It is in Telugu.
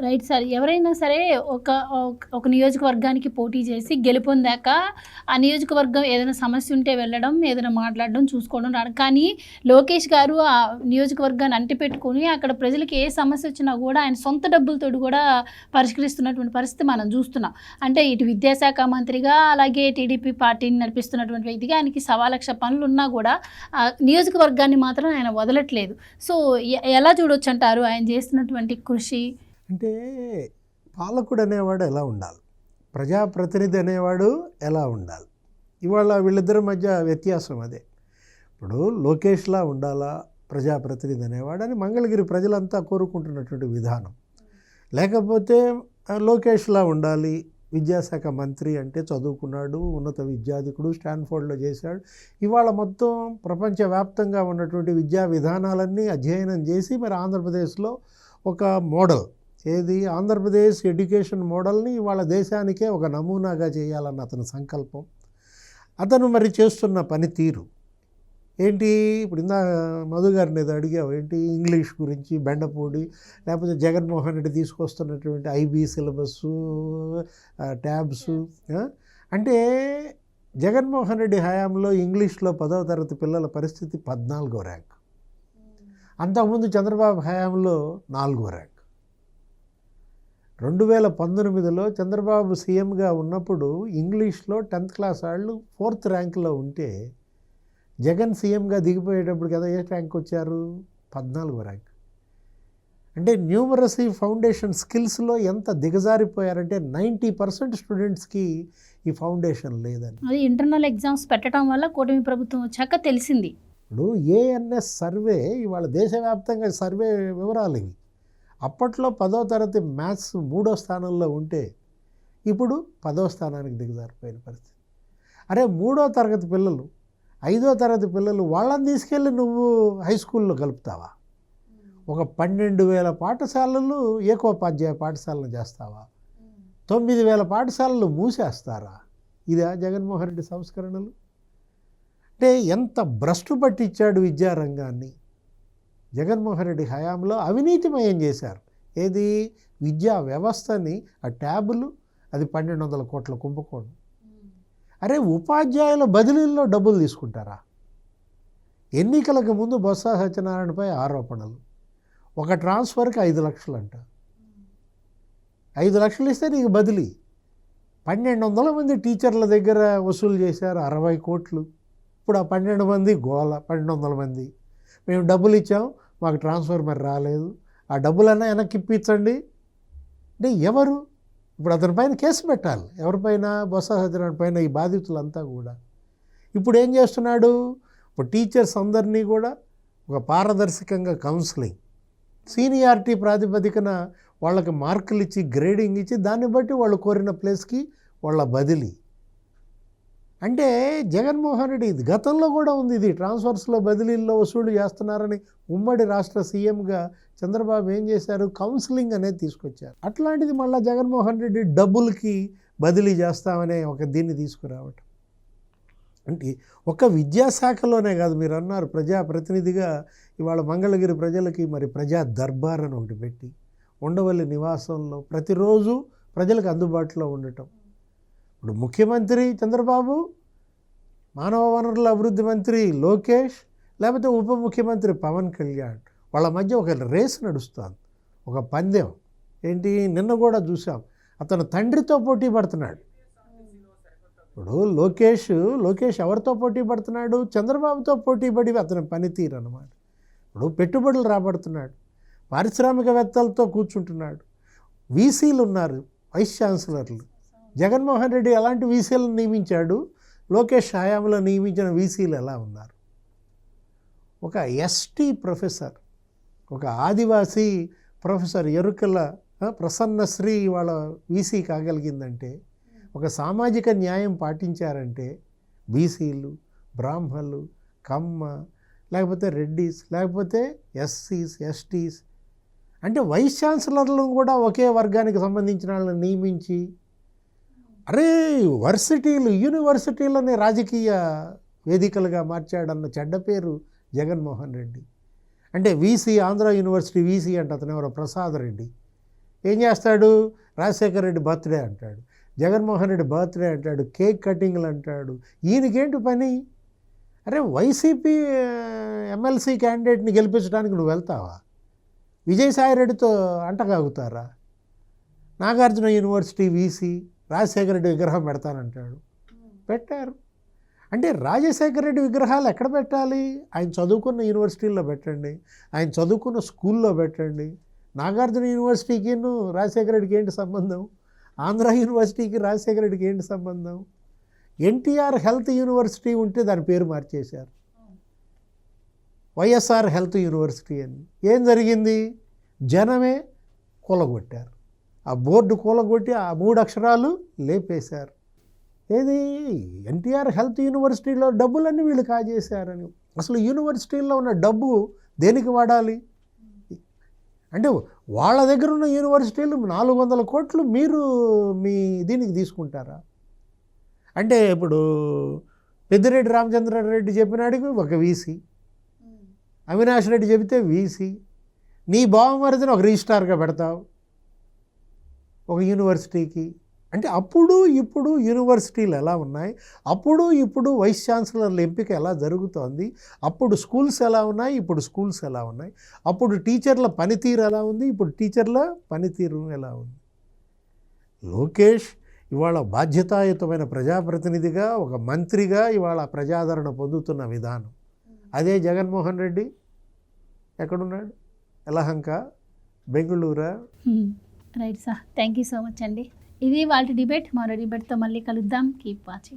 రైట్ సార్ ఎవరైనా సరే ఒక ఒక- ఒక నియోజకవర్గానికి పోటీ చేసి గెలుపొందాక ఆ నియోజకవర్గం ఏదైనా సమస్య ఉంటే వెళ్ళడం ఏదైనా మాట్లాడడం చూసుకోవడం రావడం. కానీ లోకేష్ గారు ఆ నియోజకవర్గాన్ని అంటిపెట్టుకుని అక్కడ ప్రజలకు ఏ సమస్య వచ్చినా కూడా ఆయన సొంత డబ్బులతో కూడా పరిష్కరిస్తున్నటువంటి పరిస్థితి మనం చూస్తున్నాం. అంటే ఇటు విద్యాశాఖ మంత్రిగా అలాగే టీడీపీ పార్టీని నడిపిస్తున్నటువంటి వ్యక్తిగా ఆయనకి సవా లక్ష పనులు ఉన్నా కూడా ఆ నియోజకవర్గాన్ని మాత్రం ఆయన వదలట్లేదు. సో ఎలా చూడొచ్చు అంటారు ఆయన చేస్తున్నటువంటి కృషి? అంటే పాలకుడు అనేవాడు ఎలా ఉండాలి? ప్రజాప్రతినిధి అనేవాడు ఎలా ఉండాలి? ఇవాళ వీళ్ళిద్దరి మధ్య వ్యత్యాసం అదే. ఇప్పుడు లోకేష్లా ఉండాలా? ప్రజాప్రతినిధి అనేవాడు అని మంగళగిరి ప్రజలంతా కోరుకుంటున్నటువంటి విధానం. లేకపోతే లోకేష్లా ఉండాలి? విద్యాశాఖ మంత్రి అంటే చదువుకున్నాడు ఉన్నత విద్యాధికుడు స్టాన్ఫోర్డ్లో చేశాడు. ఇవాళ మొత్తం ప్రపంచవ్యాప్తంగా ఉన్నటువంటి విద్యా విధానాలన్నీ అధ్యయనం చేసి మరి ఆంధ్రప్రదేశ్లో ఒక మోడల్ ఏది? ఆంధ్రప్రదేశ్ ఎడ్యుకేషన్ మోడల్ని ఇవాళ దేశానికే ఒక నమూనాగా చేయాలన్న అతని సంకల్పం. అతను మరి చేస్తున్న పనితీరు. ఏంటి? ఇప్పుడు ఇందా మధు గారిని ఏదో అడిగావు. ఏంటి? ఇంగ్లీష్ గురించి బెండపూడి లేకపోతే జగన్మోహన్ రెడ్డి తీసుకొస్తున్నటువంటి ఐబీ సిలబస్ ట్యాబ్స్ అంటే జగన్మోహన్ రెడ్డి హయాంలో ఇంగ్లీష్లో పదవ తరగతి పిల్లల పరిస్థితి పద్నాలుగో ర్యాంక్. అంతకుముందు చంద్రబాబు హయాంలో నాలుగో ర్యాంక్. రెండు వేల పంతొమ్మిదిలో చంద్రబాబు సీఎంగా ఉన్నప్పుడు ఇంగ్లీష్లో టెన్త్ క్లాస్ వాళ్ళు ఫోర్త్ ర్యాంక్లో ఉంటే జగన్ సీఎంగా దిగిపోయేటప్పుడు కదా ఏ ర్యాంక్ వచ్చారు? పద్నాలుగో ర్యాంక్. అంటే న్యూమరసీ ఫౌండేషన్ స్కిల్స్లో ఎంత దిగజారిపోయారంటే నైంటీ పర్సెంట్ స్టూడెంట్స్కి ఈ ఫౌండేషన్ లేదని. అది ఇంటర్నల్ ఎగ్జామ్స్ పెట్టడం వల్ల కూటమి ప్రభుత్వం వచ్చాక తెలిసింది. ఇప్పుడు ఏఎన్ఎస్ సర్వే ఇవాళ దేశవ్యాప్తంగా సర్వే వివరాలు ఇవి. అప్పట్లో పదో తరగతి మ్యాథ్స్ మూడో స్థానంలో ఉంటే ఇప్పుడు పదో స్థానానికి దిగజారిపోయిన పరిస్థితి. అరే మూడో తరగతి పిల్లలు ఐదో తరగతి పిల్లలు వాళ్ళని తీసుకెళ్ళి నువ్వు హై స్కూల్లో కలుపుతావా? ఒక పన్నెండు వేల పాఠశాలలు ఏకోపాధ్యాయ పాఠశాలను చేస్తావా? తొమ్మిది వేల పాఠశాలలు మూసేస్తారా? ఇదా జగన్మోహన్ రెడ్డి సంస్కరణలు? అంటే ఎంత భ్రష్టు పట్టించాడు విద్యారంగాన్ని? జగన్మోహన్ రెడ్డి హయాంలో అవినీతిమయం చేశారు. ఏది? విద్యా వ్యవస్థని ఆ ట్యాబులు అది పన్నెండు వందల కోట్ల కుంభకోణం. అరే ఉపాధ్యాయుల బదిలీల్లో డబ్బులు తీసుకుంటారా? ఎన్నికలకు ముందు బొత్స సత్యనారాయణపై ఆరోపణలు. ఒక ట్రాన్స్ఫర్కి ఐదు లక్షలు అంట ఐదు లక్షలు ఇస్తే నీకు బదిలీ. పన్నెండు వందల మంది టీచర్ల దగ్గర వసూలు చేశారు అరవై కోట్లు. ఇప్పుడు ఆ పన్నెండు మంది గోల పన్నెండు వందల మంది. మేము డబ్బులు ఇచ్చాం మాకు ట్రాన్స్ఫర్ మరి రాలేదు. ఆ డబ్బులన్నా వెనక్కి ఇప్పించండి. అంటే ఎవరు? ఇప్పుడు అతని పైన కేసు పెట్టాలి. ఎవరిపైన బొత్స సత్యనారాయణ పైన ఈ బాధితులంతా కూడా. ఇప్పుడు ఏం చేస్తున్నాడు? ఇప్పుడు టీచర్స్ అందరినీ కూడా ఒక పారదర్శకంగా కౌన్సిలింగ్ సీనియారిటీ ప్రాతిపదికన వాళ్ళకి మార్కులు ఇచ్చి గ్రేడింగ్ ఇచ్చి దాన్ని బట్టి వాళ్ళు కోరిన ప్లేస్కి వాళ్ళ బదిలీ. అంటే జగన్మోహన్ రెడ్డి ఇది గతంలో కూడా ఉంది ఇది ట్రాన్స్ఫర్స్లో బదిలీల్లో వసూలు చేస్తున్నారని ఉమ్మడి రాష్ట్ర సీఎంగా చంద్రబాబు ఏం చేశారు? కౌన్సిలింగ్ అనేది తీసుకొచ్చారు. అట్లాంటిది మళ్ళీ జగన్మోహన్ రెడ్డి డబ్బులకి బదిలీ చేస్తామనే ఒక దీన్ని తీసుకురావటం. అంటే ఒక విద్యాశాఖలోనే కాదు మీరు అన్నారు ప్రజాప్రతినిధిగా ఇవాళ మంగళగిరి ప్రజలకి మరి ప్రజా దర్బార్ అని ఒకటి పెట్టి ఉండవల్లి నివాసంలో ప్రతిరోజు ప్రజలకు అందుబాటులో ఉండటం. ఇప్పుడు ముఖ్యమంత్రి చంద్రబాబు మానవ వనరుల అభివృద్ధి మంత్రి లోకేష్ లేకపోతే ఉప ముఖ్యమంత్రి పవన్ కళ్యాణ్ వాళ్ళ మధ్య ఒక రేస్ నడుస్తుంది ఒక పందెం. ఏంటి? నిన్న కూడా చూసాం అతను తండ్రితో పోటీ పడుతున్నాడు. ఇప్పుడు లోకేష్ లోకేష్ ఎవరితో పోటీ పడుతున్నాడు? చంద్రబాబుతో పోటీ పడి అతని పనితీరు అనమాట ఇప్పుడు పెట్టుబడులు రాబడుతున్నాడు. పారిశ్రామికవేత్తలతో కూర్చుంటున్నాడు. వీసీలు ఉన్నారు వైస్ ఛాన్సలర్లు. జగన్మోహన్ రెడ్డి ఎలాంటి వీసీలను నియమించాడు? లోకేష్ హయాంలో నియమించిన వీసీలు ఎలా ఉన్నారు? ఒక ఎస్టీ ప్రొఫెసర్ ఒక ఆదివాసీ ప్రొఫెసర్ ఎరుకల ప్రసన్నశ్రీ వాళ్ళ వీసీ కాగలిగిందంటే ఒక సామాజిక న్యాయం పాటించారంటే బీసీలు బ్రాహ్మణులు కమ్మ లేకపోతే రెడ్డీస్ లేకపోతే ఎస్సీస్ ఎస్టీస్ అంటే వైస్ ఛాన్సలర్లను కూడా ఒకే వర్గానికి సంబంధించిన వాళ్ళని నియమించి అరే వర్సిటీలు యూనివర్సిటీలని రాజకీయ వేదికలుగా మార్చాడన్న చెడ్డ పేరు జగన్మోహన్ రెడ్డి. అంటే వీసీ ఆంధ్ర యూనివర్సిటీ వీసీ అంటే అతను ఎవరో? ప్రసాద్ రెడ్డి. ఏం చేస్తాడు? రాజశేఖర రెడ్డి బర్త్డే అంటాడు. జగన్మోహన్ రెడ్డి బర్త్డే అంటాడు. కేక్ కటింగ్లు అంటాడు. ఈయనకేంటి పని? అరే వైసీపీ ఎమ్మెల్సీ క్యాండిడేట్ని గెలిపించడానికి నువ్వు వెళ్తావా? విజయసాయి రెడ్డితో అంటగాగుతారా? నాగార్జున యూనివర్సిటీ వీసీ రాజశేఖర రెడ్డి విగ్రహం పెడతానంటాడు. పెట్టారు. అంటే రాజశేఖర రెడ్డి విగ్రహాలు ఎక్కడ పెట్టాలి? ఆయన చదువుకున్న యూనివర్సిటీల్లో పెట్టండి. ఆయన చదువుకున్న స్కూల్లో పెట్టండి. నాగార్జున యూనివర్సిటీకి రాజశేఖర రెడ్డికి ఏంటి సంబంధం? ఆంధ్ర యూనివర్సిటీకి రాజశేఖర రెడ్డికి ఏంటి సంబంధం? ఎన్టీఆర్ హెల్త్ యూనివర్సిటీ ఉంటే దాని పేరు మార్చేశారు. వైఎస్ఆర్ హెల్త్ యూనివర్సిటీ అని. ఏం జరిగింది? జనమే కూలగొట్టారు. ఆ బోర్డు కూలగొట్టి ఆ మూడు అక్షరాలు లేపేశారు. ఏది? ఎన్టీఆర్ హెల్త్ యూనివర్సిటీలో డబ్బులన్నీ వీళ్ళు కాజేశారని. అసలు యూనివర్సిటీల్లో ఉన్న డబ్బు దేనికి వాడాలి? అంటే వాళ్ళ దగ్గర ఉన్న యూనివర్సిటీలు నాలుగు వందల కోట్లు మీరు మీ దీనికి తీసుకుంటారా? అంటే ఇప్పుడు పెద్దిరెడ్డి రామచంద్రారెడ్డి చెప్పినాడికి ఒక వీసీ. అవినాష్ రెడ్డి చెబితే వీసీ. నీ బావమరిదిని ఒక రిజిస్ట్రార్గా పెడతావు. ఒక యూనివర్సిటీకి. అంటే అప్పుడు ఇప్పుడు యూనివర్సిటీలు ఎలా ఉన్నాయి? అప్పుడు ఇప్పుడు వైస్ ఛాన్సలర్ల ఎంపిక ఎలా జరుగుతోంది? అప్పుడు స్కూల్స్ ఎలా ఉన్నాయి? ఇప్పుడు స్కూల్స్ ఎలా ఉన్నాయి? అప్పుడు టీచర్ల పనితీరు ఎలా ఉంది? ఇప్పుడు టీచర్ల పనితీరు ఎలా ఉంది? లోకేష్ ఇవాళ బాధ్యతాయుతమైన ప్రజాప్రతినిధిగా ఒక మంత్రిగా ఇవాళ ప్రజాదరణ పొందుతున్న విధానం. అదే జగన్మోహన్ రెడ్డి. ఎక్కడున్నాడు? Yelahanka? బెంగళూరా? Right sir. Thank you so much అండి. ఇది వాళ్ళ డిబేట్ మరో డిబేట్తో మళ్ళీ కలుద్దాం. Keep watching